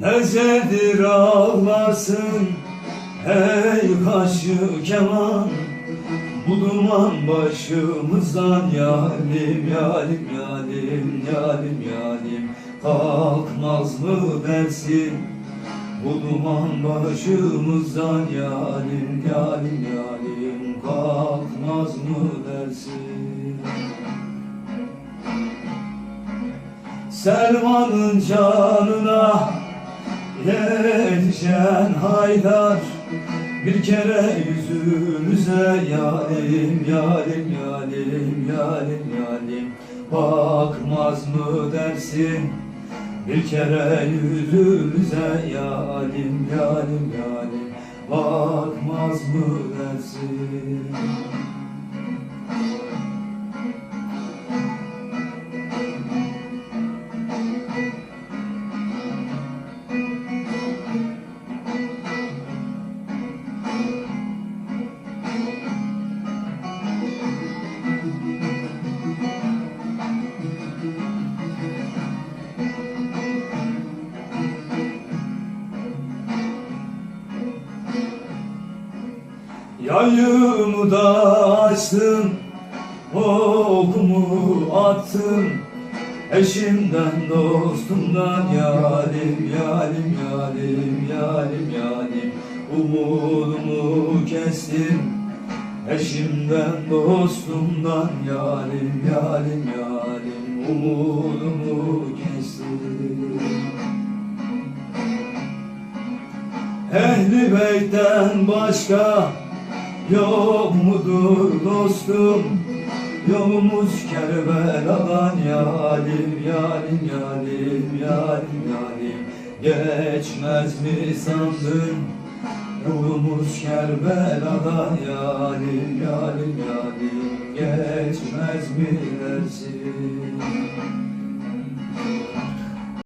Necedir ağlarsın ey kaşı keman Bu duman başımızdan yalim yalim yalim yalim yalim Kalkmaz mı dersin? Bu duman başımızdan yalim yalim yalim Kalkmaz mı dersin? Selman'ın canına yetişen haydar Bir kere yüzümüze yalim yalim yalim yalim yalim Bakmaz mı dersin? Bir kere yüzümüze yalim yalim yalim Bakmaz mı dersin Yayımı da açtım Okumu attım. Eşimden dostumdan yalim yalim yalim yalim yalim Umudumu kestim Eşimden dostumdan yalim yalim yalim Umudumu kestim. Ehli beytten başka yok mudur dostum? Yolumuz Kerbela'dan yalim yalim yalim yalim yalim Geçmez mi sandın? Yolumuz Kerbela'dan yalim yalim yalim Geçmez mi dersin